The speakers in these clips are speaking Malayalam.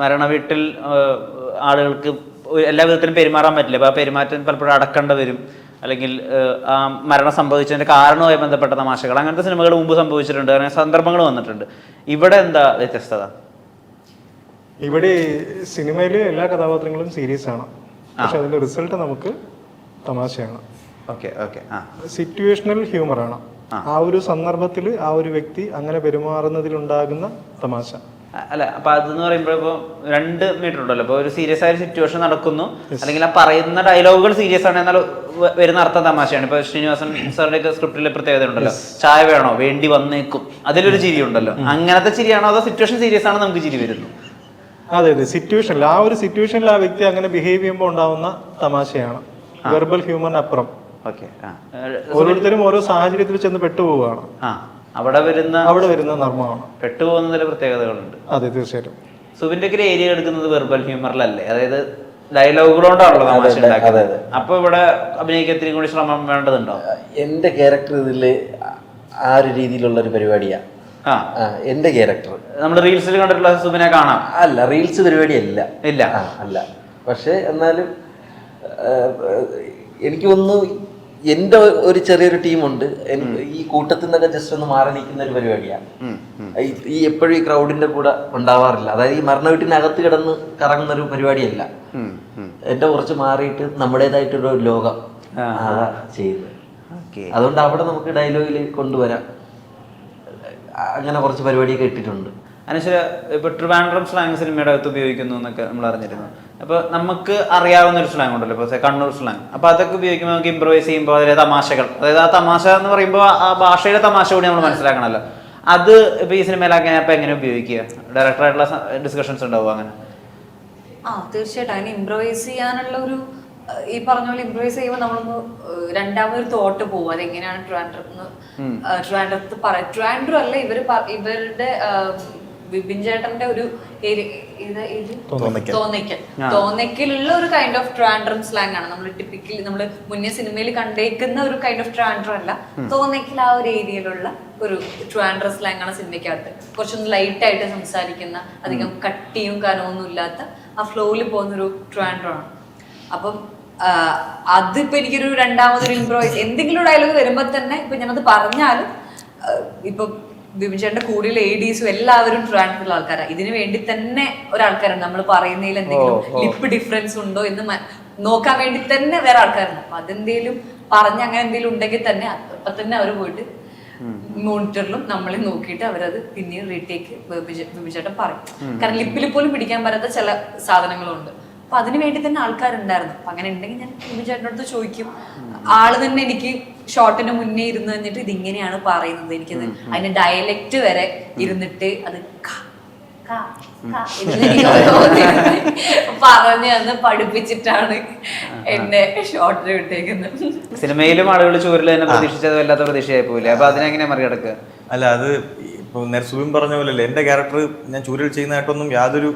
മരണ വീട്ടിൽ ആളുകൾക്ക് എല്ലാ വിധത്തിലും പെരുമാറാൻ പറ്റില്ല. അപ്പോൾ ആ പെരുമാറ്റം പലപ്പോഴും അടക്കേണ്ട വരും. അല്ലെങ്കിൽ ആ, മരണം സംഭവിച്ചതിന്റെ കാരണവുമായി ബന്ധപ്പെട്ട തമാശകൾ. അങ്ങനത്തെ സിനിമകൾ മുമ്പ് സംഭവിച്ചിട്ടുണ്ട്. അങ്ങനെ സന്ദർഭങ്ങൾ വന്നിട്ടുണ്ട്. ഇവിടെ എന്താ വ്യത്യസ്തത? ഇവിടെ സിനിമയിലെ എല്ലാ കഥാപാത്രങ്ങളും സീരിയസ് ആണ്. പക്ഷെ അതിന്റെ റിസൾട്ട് നമുക്ക് തമാശയാണ്. സിറ്റുവേഷണൽ ഹ്യൂമർ ആണ് ആ ഒരു സന്ദർഭത്തിൽ ആ ഒരു വ്യക്തി അങ്ങനെ പെരുമാറുന്നതിലുണ്ടാകുന്ന തമാശ. അല്ല അപ്പൊ അതെന്ന് പറയുമ്പോ ഇപ്പൊ രണ്ട് മീറ്റർ ഉണ്ടല്ലോ. അപ്പോൾ ഒരു സീരിയസ് ആയ സിറ്റുവേഷൻ നടക്കുന്നു. അല്ലെങ്കിൽ ആ പറയുന്ന ഡയലോഗുകൾ സീരിയസ് ആണ് എന്നാൽ വരുന്ന അർത്ഥം തമാശയാണ്. ഇപ്പൊ ശ്രീനിവാസൻ സാറിന്റെ ഒക്കെ സ്ക്രിപ്റ്റിലെ പ്രത്യേകത ഉണ്ടല്ലോ. ചായ വേണോ? വേണ്ടി വന്നേക്കും. അതിലൊരു ചിരി ഉണ്ടല്ലോ. അങ്ങനത്തെ ചിരിയാണോ അതോ സിറ്റുവേഷൻ സീരിയസ് ആണോ നമുക്ക് ചിരി വരുന്നു? അതെ അതെ. സിറ്റുവേഷനിൽ ആ ഒരു സിറ്റുവേഷനിൽ ആ വ്യക്തി അങ്ങനെ ബിഹേവ് ചെയ്യുമ്പോൾ ഉണ്ടാവുന്ന തമാശയാണ്. വെർബൽ ഹ്യൂമറിന് അപ്പുറം. ഓരോരുത്തരും ഓരോ സാഹചര്യത്തിൽ ചെന്ന് പെട്ടുപോവുകയാണ്. അവിടെ വരുന്ന അവിടെ വരുന്ന നർമ്മമാണ് പെട്ടുപോകുന്നതിലെ പ്രത്യേകതകളുണ്ട്. അതെ തീർച്ചയായിട്ടും. സുബിന്റെ ഒക്കെ ഏരിയ എടുക്കുന്നത് വെർബൽ ഹ്യൂമറിലല്ലേ അതായത് തമാശ ഉണ്ടാക്കുന്നത് അപ്പൊ ഇവിടെ അഭിനയിക്കത്തിരി കൂടി ശ്രമം വേണ്ടതുണ്ടോ? എന്റെ ക്യാരക്ടർ ഇതിൽ ആ ഒരു രീതിയിലുള്ള ഒരു പരിപാടിയാണ് എന്റെ എന്റെ ക്യാരക്ടർ നമ്മൾ റീൽസിൽ കണ്ടിട്ടുള്ള സുബിനെ കാണാം. അല്ല റീൽസ് പരിപാടി അല്ല ഇല്ല അല്ല. പക്ഷെ എന്നാലും എനിക്ക് ഒന്ന് എന്റെ ഒരു ചെറിയൊരു ടീമുണ്ട്. ഈ കൂട്ടത്തിൽ നിന്നൊക്കെ ജസ്റ്റ് ഒന്ന് മാറി നിൽക്കുന്ന ഒരു പരിപാടിയാണ്. ഈ- എപ്പോഴും ഈ ക്രൗഡിന്റെ കൂടെ ഉണ്ടാവാറില്ല. അതായത് ഈ മരണ വീട്ടിനകത്ത് കിടന്ന് കറങ്ങുന്ന ഒരു പരിപാടിയല്ല എന്റെ കുറച്ച് മാറിയിട്ട് നമ്മുടേതായിട്ടൊരു ലോകം അതാ ചെയ്യുന്നത് ഓക്കെ. അതുകൊണ്ട് അവിടെ നമുക്ക് ഡയലോഗിൽ കൊണ്ടുവരാം. അങ്ങനെ കുറച്ച് പരിപാടിയൊക്കെ ഇട്ടിട്ടുണ്ട്. അനശ്വര ഇപ്പൊ ട്രിവാൻഡ്രം സ്ലാങ് സിനിമയുടെ അകത്ത് ഉപയോഗിക്കുന്നു എന്നൊക്കെ നമ്മൾ അറിഞ്ഞിരുന്നു. അപ്പൊ നമുക്ക് അറിയാവുന്ന ഒരു സ്ലാങ് ഉണ്ടല്ലോ ഇപ്പൊ കണ്ണൂർ സ്ലാങ് അപ്പൊ അതൊക്കെ ഉപയോഗിക്കുമ്പോൾ നമുക്ക് ഇമ്പ്രവൈസ് ചെയ്യുമ്പോൾ അതിലെ തമാശകൾ. അതായത് ആ തമാശ എന്ന് പറയുമ്പോൾ ആ ഭാഷയുടെ തമാശ കൂടി നമ്മൾ മനസ്സിലാക്കണമല്ലോ. അത് ഇപ്പൊ ഈ സിനിമയിലാക്കാൻ അപ്പൊ എങ്ങനെ ഉപയോഗിക്കുക? ഡയറക്ടറായിട്ടുള്ള ഡിസ്കഷൻസ് ഉണ്ടാവും അങ്ങനെ? ആ തീർച്ചയായിട്ടും. അതിന് ഇംപ്രവൈസ് ചെയ്യാനുള്ള ഒരു ഈ പറഞ്ഞ പോലെ ഇംപ്രവൈസ് ചെയ്യുമ്പോൾ നമ്മളൊന്ന് അഹ് രണ്ടാമതൊരു തോട്ട് പോകും അതെങ്ങനെയാണ് ട്രാൻഡർ ട്രാൻഡർ പറയാം ട്രാൻഡർ അല്ല ഇവർ ഇവരുടെ ബിബിൻ ചേട്ടന്റെ ഒരു തോന്നിക്കൽ തോന്നിക്കലുള്ള ഇത് തോന്നയ്ക്കൽ. തോന്നയ്ക്കലുള്ള ഒരു കൈൻഡ് ഓഫ് ട്രാൻഡ്രം സ്ലാങ് ആണ്. നമ്മൾ ടിപ്പിക്കലി നമ്മൾ മുന്നേ സിനിമയിൽ കണ്ടേക്കുന്ന ഒരു കൈൻഡ് ഓഫ് ട്രാൻഡ്രം അല്ല. തോന്നയ്ക്കൽ ആ ഒരു ഏരിയയിലുള്ള ഒരു ട്രാൻഡ്രം സ്ലാങ് ആണ് സിനിമയ്ക്കകത്ത്. കുറച്ചൊന്ന് ലൈറ്റ് ആയിട്ട് സംസാരിക്കുന്ന അധികം കട്ടിയും കനമൊന്നും ഇല്ലാത്ത ആ ഫ്ലോയിൽ പോകുന്ന ഒരു ട്രാൻഡ്രം ആണ്. അപ്പം അതിപ്പോ എനിക്കൊരു രണ്ടാമതൊരു ഇംപ്രോവൈസ് എന്തെങ്കിലും ഡയലോഗ് വരുമ്പോ തന്നെ ഇപ്പൊ ഞാനത് പറഞ്ഞാലും ഇപ്പൊ ബിബിൻ ചേട്ടന്റെ കൂടെയുള്ള എ എല്ലാവരും ട്രാൻഡ്രത്തിലുള്ള ആൾക്കാരാണ് ഇതിനു വേണ്ടി തന്നെ ഒരാൾക്കാരുണ്ട്. നമ്മൾ പറയുന്നതിൽ എന്തെങ്കിലും ലിപ്പ് ഡിഫറൻസ് ഉണ്ടോ എന്ന് നോക്കാൻ വേണ്ടി തന്നെ വേറെ ആൾക്കാരുണ്ട്. അപ്പൊ അതെന്തേലും പറഞ്ഞ് അങ്ങനെ എന്തെങ്കിലും ഉണ്ടെങ്കിൽ തന്നെ അപ്പൊ തന്നെ അവർ പോയിട്ട് മോണിറ്ററിലും നമ്മളെ നോക്കിയിട്ട് അവരത് പിന്നീട് റീടേക്ക് ബിബിചേട്ടൻ പറയും. കാരണം ലിപ്പിൽ പോലും പിടിക്കാൻ പറ്റാത്ത ചില സാധനങ്ങളുണ്ട്. അപ്പൊ അതിനു വേണ്ടി തന്നെ ആൾക്കാരുണ്ടായിരുന്നു. അപ്പൊ അങ്ങനെ ഉണ്ടെങ്കിൽ ഞാൻ ബിബിചേട്ടന്റെ അടുത്ത് ചോദിക്കും ആൾ തന്നെ എനിക്ക് ഷോർട്ടിന് മുന്നേ ഇരുന്ന് തന്നിട്ട് ഇതിങ്ങനെയാണ് പറയുന്നത് എനിക്കത്. അതിന്റെ ഡയലക്റ്റ് വരെ ഇരുന്നിട്ട് അത് പറഞ്ഞ് തന്ന് പഠിപ്പിച്ചിട്ടാണ് എന്നെ ഷോർട്ടിന് വിട്ടേക്കുന്നത്. സിനിമയിലും ആളുകൾ ചൂരിൽ തന്നെ പ്രതീക്ഷിച്ചത് വല്ലാത്ത പ്രതീക്ഷയായി പോയില്ലേ അപ്പൊ അതിനെങ്ങനെ മറികടക്കുക? അല്ല അത് ഇപ്പൊ നെർസുബിൻ സുബിൻ പറഞ്ഞ പോലല്ലേ എന്റെ ക്യാരക്ടർ ഞാൻ ചൂരൽ ചെയ്യുന്നതായിട്ടൊന്നും യാതൊരു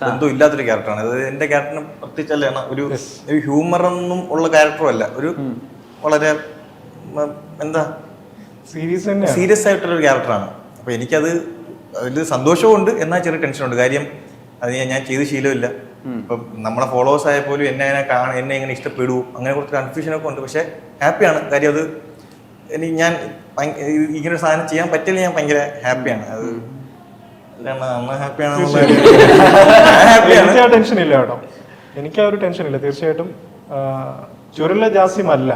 ബന്ധവും ഇല്ലാത്തൊരു ക്യാരക്ടറാണ് അതായത് എന്റെ ക്യാരക്ടറിനെ പ്രത്യേകിച്ചല്ലാണ് ഒരു ഹ്യൂമറൊന്നും ഹ്യൂമർ ഒന്നും ഉള്ള ക്യാരക്ടറും അല്ല. ഒരു വളരെ എന്താ? സീരിയസ് തന്നെ സീരിയസ് ആയിട്ടുള്ള ഒരു ക്യാരക്ടറാണ് അപ്പോൾ എനിക്കത് അതിൽ സന്തോഷമുണ്ട് എന്നാൽ ചെറിയ ടെൻഷനുണ്ട് കാര്യം അത് ഞാൻ ചെയ്ത് ശീലമില്ല. ഇപ്പം നമ്മളെ ഫോളോവേഴ്സ് ആയ പോലും എന്നെ അങ്ങനെ കാണാൻ എന്നെ എങ്ങനെ ഇഷ്ടപ്പെടുവോ. അങ്ങനെ കുറച്ച് കൺഫ്യൂഷനൊക്കെ ഉണ്ട്. പക്ഷേ ഹാപ്പിയാണ് കാര്യം അത് എനിക്ക് ഞാൻ ഇങ്ങനെ ഒരു സാധനം ചെയ്യാൻ പറ്റില്ല ഞാൻ ഭയങ്കര ഹാപ്പിയാണ് അത് ടെൻഷൻ ഇല്ല കേട്ടോ. എനിക്ക് ആ ഒരു ടെൻഷൻ ഇല്ല. തീർച്ചയായിട്ടും ആ, ജാസിമല്ല. അല്ല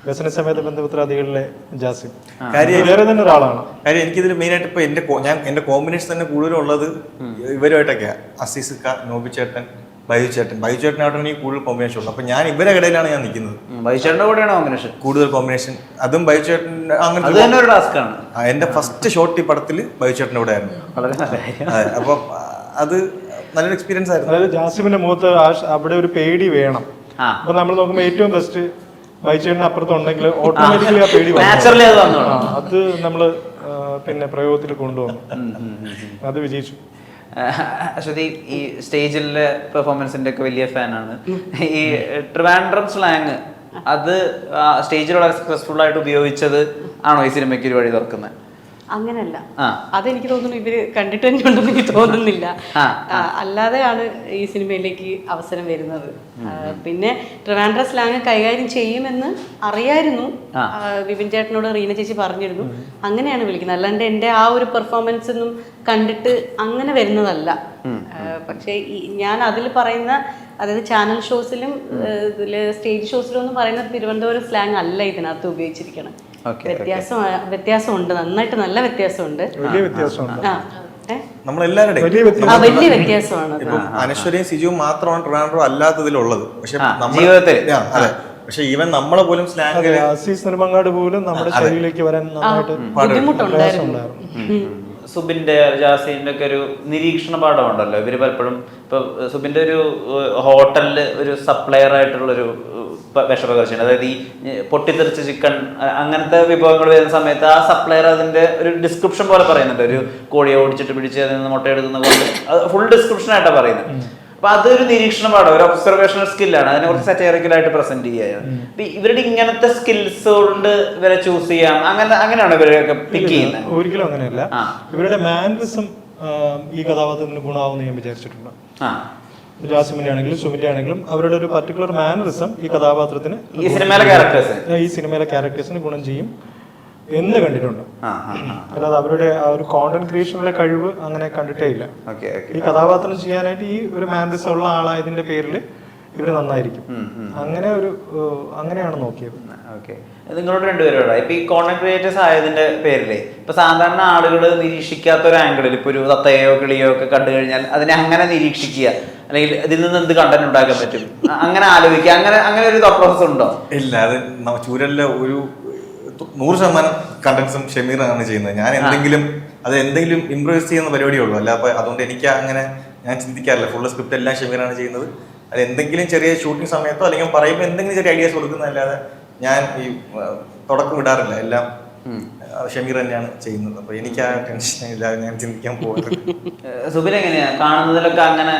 ആ വ്യസന സമേത ബന്ധപത്രാദികളിലെ ജാസിം കാര്യം വേറെ തന്നെ ഒരാളാണ്. കാര്യം എനിക്കിതിൽ മെയിനായിട്ട് ഇപ്പൊ എന്റെ ഞാൻ എന്റെ കോമ്പിനേഷൻ തന്നെ കൂടുതലും ഉള്ളത് ഇവരുമായിട്ടൊക്കെയാ അസീസ് ക നോബി ചേട്ടൻ ബൈജു ചേട്ടൻ ബൈജു ചേട്ടനായിട്ടാണ് എനിക്ക് കൂടുതൽ കോമ്പിനേഷൻ ഉള്ളത് അപ്പൊ ഞാൻ ഇവരെ ഇടയിലാണ് ഞാൻ നിൽക്കുന്നത്. വൈശേട്ടന്റെ കൂടെയാണ് കോമ്പിനേഷൻ കൂടുതൽ കോമ്പിനേഷൻ അതും ബൈജു ചേട്ടന്റെ അത് അങ്ങനെ തന്നെ ടാസ്ക് ആണ്. ആ, എന്റെ ഫസ്റ്റ് ഷോട്ട് ഈ പടത്തിൽ ബൈജു ചേട്ടന്റെ കൂടെ ആയിരുന്നു അപ്പൊ അതെ അപ്പം ആ, അത് നല്ലൊരു എക്സ്പീരിയൻസ് ആയിരുന്നു. അതായത് ജാസിമിന്റെ മുഖത്ത് അവിടെ ഒരു പേടി വേണം. അപ്പൊ നമ്മൾ നോക്കുമ്പോൾ ഏറ്റവും ബെസ്റ്റ് ബൈച്ചേടിന് അപ്പുറത്തുണ്ടെങ്കിൽ ഓട്ടോമാറ്റിക്കലി ആ പേടി വന്നു. അത് നമ്മൾ പിന്നെ പ്രയോഗത്തിൽ കൊണ്ടുവന്നു. അത് വിജയിച്ചു. അശ്വതി ഈ സ്റ്റേജിലെ പെർഫോമൻസിന്റെ ഒക്കെ വലിയ ഫാനാണ്. ഈ ട്രിവാൻഡ്രം സ്ലാങ് അത് സ്റ്റേജിൽ വളരെ സക്സസ്ഫുൾ ആയിട്ട് ഉപയോഗിച്ചത് ആണോ ഈ സിനിമയ്ക്ക് ഒരു വഴി തുറക്കുന്നത്? അങ്ങനല്ല. അതെനിക്ക് തോന്നുന്നു ഇവർ കണ്ടിട്ട് തന്നെ ഉണ്ടെന്ന് എനിക്ക് തോന്നുന്നില്ല. അല്ലാതെയാണ് ഈ സിനിമയിലേക്ക് അവസരം വരുന്നത്. പിന്നെ ട്രിവാൻഡ്ര സ്ലാങ് കൈകാര്യം ചെയ്യുമെന്ന് അറിയായിരുന്നു. വിപിൻ ചേട്ടനോട് റീന ചേച്ചി പറഞ്ഞിരുന്നു. അങ്ങനെയാണ് വിളിക്കുന്നത്. അല്ലാണ്ട് എന്റെ ആ ഒരു പെർഫോമൻസ് ഒന്നും കണ്ടിട്ട് അങ്ങനെ വരുന്നതല്ല. പക്ഷേ ഞാൻ അതിൽ പറയുന്ന അതായത് ചാനൽ ഷോസിലും ഇതിൽ സ്റ്റേജ് ഷോസിലും ഒന്നും പറയുന്ന തിരുവനന്തപുരം സ്ലാങ് അല്ല ഇതിനകത്ത് ഉപയോഗിച്ചിരിക്കണം വ്യത്യാസം വ്യത്യാസമുണ്ട്. നന്നായിട്ട് നല്ല വ്യത്യാസമുണ്ട്. വലിയ വ്യത്യാസമുണ്ട്. ആ ഏ? നമ്മളെല്ലാവരുടെയും വലിയ വലിയ വ്യത്യാസമാണ് ഇപ്പം അനശ്വരയും സിജുവും മാത്രമാണ് ട്രിവാൻഡ്രോ അല്ലാത്തതിലുള്ളത്. പക്ഷെ ജീവിതത്തിൽ. അതെ. പക്ഷെ ഈവൻ നമ്മളെ പോലും സ്ലാങ് ആസീസ് നിർമ്മങ്ങാട് പോലും നമ്മുടെ ശൈലിയിലേക്ക് വരാൻ നന്നായിട്ട് ബുദ്ധിമുട്ടുണ്ടായിരുന്നു. സുബിന്റെ ജാസിന്റെ ഒക്കെ ഒരു നിരീക്ഷണ പാഠമുണ്ടല്ലോ. ഇവർ പലപ്പോഴും ഇപ്പൊ സുബിന്റെ ഒരു ഹോട്ടലിൽ ഒരു സപ്ലയർ ആയിട്ടുള്ള ഒരു വിഷപകർച്ചയുണ്ട് അതായത് ഈ പൊട്ടിത്തെറിച്ച ചിക്കൻ അങ്ങനത്തെ വിഭവങ്ങൾ വരുന്ന സമയത്ത് ആ സപ്ലയർ അതിന്റെ ഒരു ഡിസ്ക്രിപ്ഷൻ പോലെ പറയുന്നുണ്ട്. ഒരു കോഴിയെ ഓടിച്ചിട്ട് പിടിച്ച് അതിൽ നിന്ന് മുട്ട എടുക്കുന്ന കൊണ്ട് ഫുൾ ഡിസ്ക്രിപ്ഷൻ ആയിട്ടാണ് പറയുന്നത്. അപ്പൊ അതൊരു നിരീക്ഷണമാണ്. ഒരു ഒബ്സർവേഷണൽ സ്കില്ലാണ് അതിനെ കുറച്ച് സറ്റയറിക്കലായിട്ട് പ്രസന്റ് ചെയ്യുക ഇവരുടെ ഇങ്ങനത്തെ സ്കിൽസ് കൊണ്ട് ഇവരെ ചൂസ് ചെയ്യാം. അങ്ങനെ അങ്ങനെയാണ് ഇവരെയൊക്കെ പിക്ക് ചെയ്യുന്നത്? ഒരിക്കലും അങ്ങനെയല്ല. ഇവരുടെ മാനറിസം ഈ കഥാപാത്രത്തിന് ഗുണമാവുമെന്ന് ഞാൻ വിചാരിച്ചിട്ടുണ്ട്. ജാസിമിന്റെ ആണെങ്കിലും സുമിന്റെ ആണെങ്കിലും അവരുടെ ഒരു പർട്ടിക്കുലർ മാനറിസം ഈ കഥാപാത്രത്തിന് ഈ സിനിമയിലെ ക്യാരക്ടേഴ്സ് ഈ സിനിമയിലെ ക്യാരക്ടേഴ്സിന് ഗുണം ചെയ്യും എന്ന് കണ്ടിട്ടുണ്ട്. അല്ലാതെ അവരുടെ ആ ഒരു കോണ്ടന്റ് ക്രിയേഷനിലെ കഴിവ് അങ്ങനെ കണ്ടിട്ടേ ഇല്ല. ഈ കഥാപാത്രം ചെയ്യാനായിട്ട് ഈ ഒരു മാനറിസം ഉള്ള ആളായതിന്റെ പേരിൽ ഇവർ നന്നായിരിക്കും. അങ്ങനെ ഒരു അങ്ങനെയാണ് നോക്കിയത്. ഓക്കെ. നിങ്ങളോട് രണ്ടുപേരോട്. ഇപ്പൊ ഈ കോണ്ടന്റ് ക്രിയേറ്റേഴ്സ് ആയതിന്റെ പേരിലേ ഇപ്പൊ സാധാരണ ആളുകൾ നിരീക്ഷിക്കാത്ത ഒരു ആംഗിളിൽ ഇപ്പൊ ഒരു തത്തയോ കിളിയോ ഒക്കെ കണ്ടു കഴിഞ്ഞാൽ അതിനെ അങ്ങനെ നിരീക്ഷിക്കുക. അല്ലെങ്കിൽ ഇതിൽ നിന്ന് എന്ത് കണ്ടന്റ് ഉണ്ടാക്കാൻ പറ്റും? അങ്ങനെ ആലോചിക്കുക. അങ്ങനെ അങ്ങനെ ഒരു പ്രോസസ് ഉണ്ടോ? ഇല്ല അത് നമ്മ- ചൂരലിലെ ഒരു നൂറ് ശതമാനം കണ്ടൻസും ഷമീറാണ് ചെയ്യുന്നത്. ഞാൻ എന്തെങ്കിലും അത് എന്തെങ്കിലും ഇംപ്രൂവൈസ് ചെയ്യുന്ന പരിപാടിയേ ഉള്ളൂ അല്ല അപ്പൊ അതുകൊണ്ട് എനിക്ക് അങ്ങനെ ഞാൻ ചിന്തിക്കാറില്ല. ഫുൾ സ്ക്രിപ്റ്റ് എല്ലാം ഷമീറാണ് ചെയ്യുന്നത്. അത് എന്തെങ്കിലും ചെറിയ ഷൂട്ടിംഗ് സമയത്തോ അല്ലെങ്കിൽ പറയുമ്പോൾ എന്തെങ്കിലും ചെറിയ ഐഡിയാസ് കൊടുക്കുന്നതല്ലാതെ ഞാൻ ഈ തുടക്കം വിടാറില്ല എല്ലാം ഷമീർ തന്നെയാണ് ചെയ്യുന്നത്. അപ്പൊ എനിക്ക് ആ ടെൻഷൻ ഇല്ല ഞാൻ ചിന്തിക്കാൻ പോകാറില്ല സുബിൻ എങ്ങനെയാ? കാണുന്നതിലൊക്കെ അങ്ങനെ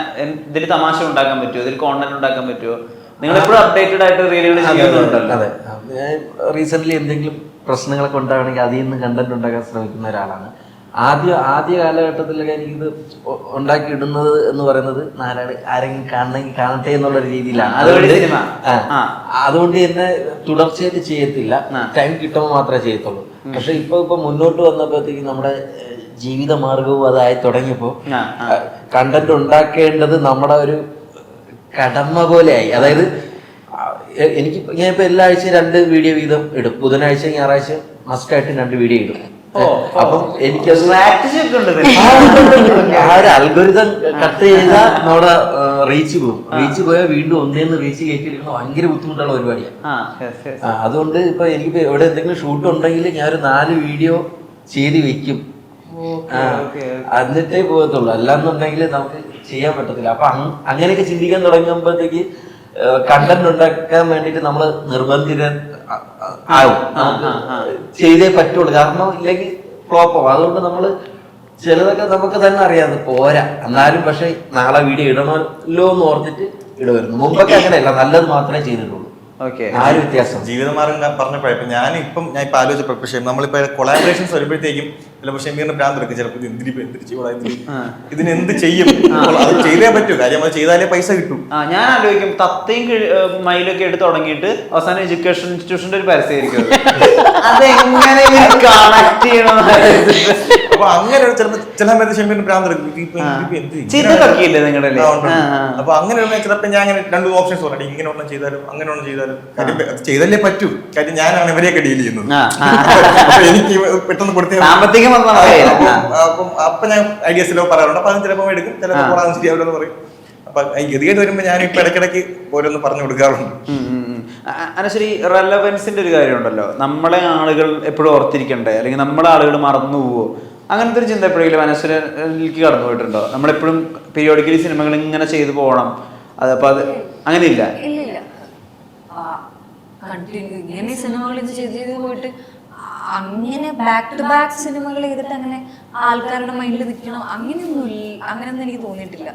ഇതിൽ തമാശ ഉണ്ടാക്കാൻ പറ്റുമോ ഇതിൽ കോണ്ടന്റ് ഉണ്ടാക്കാൻ പറ്റുമോ നിങ്ങൾ എപ്പോഴും അപ്ഡേറ്റഡ് ആയിട്ട് റീലുകൾ ചെയ്യുന്നുണ്ടല്ലോ. അതെ. ഞാൻ റീസെന്റ് എന്തെങ്കിലും പ്രശ്നങ്ങളൊക്കെ ഉണ്ടാകണമെങ്കിൽ അതിൽ നിന്ന് കണ്ടന്റ് ഉണ്ടാക്കാൻ ശ്രമിക്കുന്ന ഒരാളാണ്. ആദ്യ ആദ്യ കാലഘട്ടത്തിലൊക്കെ എനിക്കിത് ഉണ്ടാക്കി ഇടുന്നത് എന്ന് പറയുന്നത് നാരായണ ആരെങ്കിലും കാണണമെങ്കിൽ കാണട്ടെ എന്നുള്ള രീതിയിലാണ്. അതുകൊണ്ട്. അതുകൊണ്ട് തന്നെ തുടർച്ചയായിട്ട് ചെയ്യത്തില്ല. ടൈം കിട്ടുമ്പോൾ മാത്രമേ ചെയ്യത്തുള്ളൂ. പക്ഷെ ഇപ്പൊ ഇപ്പൊ മുന്നോട്ട് വന്നപ്പോഴത്തേക്ക് നമ്മുടെ ജീവിത മാർഗവും അതായി തുടങ്ങിയപ്പോ ആ, ആ. കണ്ടന്റ് ഉണ്ടാക്കേണ്ടത് നമ്മുടെ ഒരു കടമ പോലെയായി. അതായത് എനിക്ക് ഞാനിപ്പോ ഇപ്പൊ എല്ലാ ആഴ്ചയും രണ്ട് വീഡിയോ വീതം ഇടും. ബുധനാഴ്ച ഞായറാഴ്ച മസ്റ്റായിട്ട് രണ്ട് വീഡിയോ ഇടും. അപ്പം എനിക്കത്. ആ, ഒരു അൽഗോരിതം കട്ട് ചെയ്താൽ നമ്മുടെ റീച്ച് പോകും റീച്ച് പോയാൽ വീണ്ടും ഒന്നേന്ന് റീച്ച് കയറ്റിയെടുക്കുന്ന ഭയങ്കര ബുദ്ധിമുട്ടുള്ള പരിപാടിയാണ്. അതുകൊണ്ട് ഇപ്പൊ എനിക്ക് ഇവിടെ എന്തെങ്കിലും ഷൂട്ട് ഉണ്ടെങ്കിൽ ഞാൻ ഒരു നാല് വീഡിയോ ചെയ്ത് വെക്കും. എന്നിട്ടേ പോകത്തുള്ളൂ. അല്ലാന്നുണ്ടെങ്കിൽ നമുക്ക് ചെയ്യാൻ പറ്റത്തില്ല. അപ്പൊ അങ്ങനെയൊക്കെ ചിന്തിക്കാൻ തുടങ്ങുമ്പോഴത്തേക്ക് കണ്ടന്റ് ഉണ്ടാക്കാൻ വേണ്ടിട്ട് നമ്മൾ നിർബന്ധിത ആവും ചെയ്തേ പറ്റുള്ളൂ. കാരണം ഇല്ലെങ്കിൽ ഫ്ലോപ്പ് ആവും. അതുകൊണ്ട് നമ്മൾ ചിലതൊക്കെ നമുക്ക് തന്നെ അറിയാം. പോരാ. എന്നാലും പക്ഷെ നാളെ വീഡിയോ ഇടണമല്ലോ എന്ന് ഓർത്തിട്ട് ഇടുമായിരുന്നു മുമ്പൊക്കെ അങ്ങനെയല്ല. നല്ലത് മാത്രമേ ചെയ്തിട്ടുള്ളൂ. ആ ഒരു വ്യത്യാസം. ജീവിതമാർഗം ഞാൻ പറഞ്ഞപ്പോഴേ ഇപ്പൊ ഞാൻ ഇപ്പം ഞാൻ ഇപ്പൊ ആലോചിച്ചപ്പോ പക്ഷേ നമ്മളിപ്പോ കൊളാബറേഷൻസ് വരുമ്പോഴത്തേക്കും ചിലപ്പോൾ ഷെമീറിന് ഭ്രാന്ത് എടുക്കും ചിലപ്പോൾ ഇത് എന്തിരി എന്തിരി ചെയ്യൂടാ, എന്തിരി ഇതിന് എന്ത് ചെയ്യും? അത് ചെയ്തേ പറ്റൂ. കാര്യം അത് ചെയ്താലേ പൈസ കിട്ടും. ആ ഞാൻ ആലോചിക്കും തത്തയും മയിലൊക്കെ എടുത്ത് തുടങ്ങിയിട്ട് അവസാനം എഡ്യൂക്കേഷൻ ഇൻസ്റ്റിറ്റ്യൂഷന്റെ ഒരു പരസ്യമായിരിക്കും അതെങ്ങനെ കണക്ട് ആലോചിച്ചിട്ട്. അപ്പൊ അങ്ങനെ ചിലപ്പോൾ ചില സമയത്ത് ഷമീറിന് ഭ്രാന്ത് എടുക്കും. ഇതിപ്പോ ഇതിപ്പോ എന്ത് ചെയ്യും? ചിന്തകളൊക്കെ ഇല്ലേ നിങ്ങളുടെ. അപ്പൊ അങ്ങനെ ചിലപ്പോൾ ഞാൻ അങ്ങനെ രണ്ട് ഓപ്ഷൻസ് പറഞ്ഞു ഇങ്ങനെ ഒന്നും ചെയ്താലും അങ്ങനെ ഒന്നും ചെയ്താലും. കാര്യം ചെയ്തല്ലേ പറ്റൂ. കാര്യം ഞാനാണ് ഇവരെയൊക്കെ ഡീൽ ചെയ്യുന്നത്. എനിക്ക് പെട്ടെന്ന് കൊടുത്തേ. അപ്പം- ഞാൻ ഐഡിയസിലോ പറയാറുണ്ട്. അപ്പൊ അത് ചിലപ്പോൾ എടുക്കും. ചിലപ്പോൾ ശരിയാവില്ലെന്ന് പറയും. അപ്പൊ ഗതികേട് വരുമ്പോ ഞാൻ ഇപ്പൊ ഇടയ്ക്കിടയ്ക്ക് ഓരോന്ന് പറഞ്ഞു കൊടുക്കാറുണ്ട്. അനശ്വരി റെലവൻസിന്റെ ഒരു കാര്യമുണ്ടല്ലോ. നമ്മളെ ആളുകൾ എപ്പോഴും ഓർത്തിരിക്കണ്ടേ? അല്ലെങ്കിൽ നമ്മളെ ആളുകൾ മറന്നു പോവോ? അങ്ങനത്തെ ഒരു ചിന്ത എപ്പോഴെങ്കിലും മനസ്സിലേക്ക് കടന്നു പോയിട്ടുണ്ടോ? നമ്മളെപ്പോഴും പീരിയോഡിക്കലി സിനിമകൾ ഇങ്ങനെ ചെയ്തു പോകണം. അതപ്പോ അത് അങ്ങനെ ഇല്ല ഇല്ല ഇല്ല കണ്ടിന്യൂ ഇങ്ങനെ സിനിമകൾ ഇത് ചെയ്ത് ചെയ്ത് പോയിട്ട് അങ്ങനെ ബാക്ക് ടു ബാക്ക് സിനിമകൾ ചെയ്തിട്ട് അങ്ങനെ ആൾക്കാരുടെ മൈൻഡിൽ നിൽക്കണം? അങ്ങനെയൊന്നും ഇല്ല. അങ്ങനെയൊന്നും എനിക്ക് തോന്നിയിട്ടില്ല.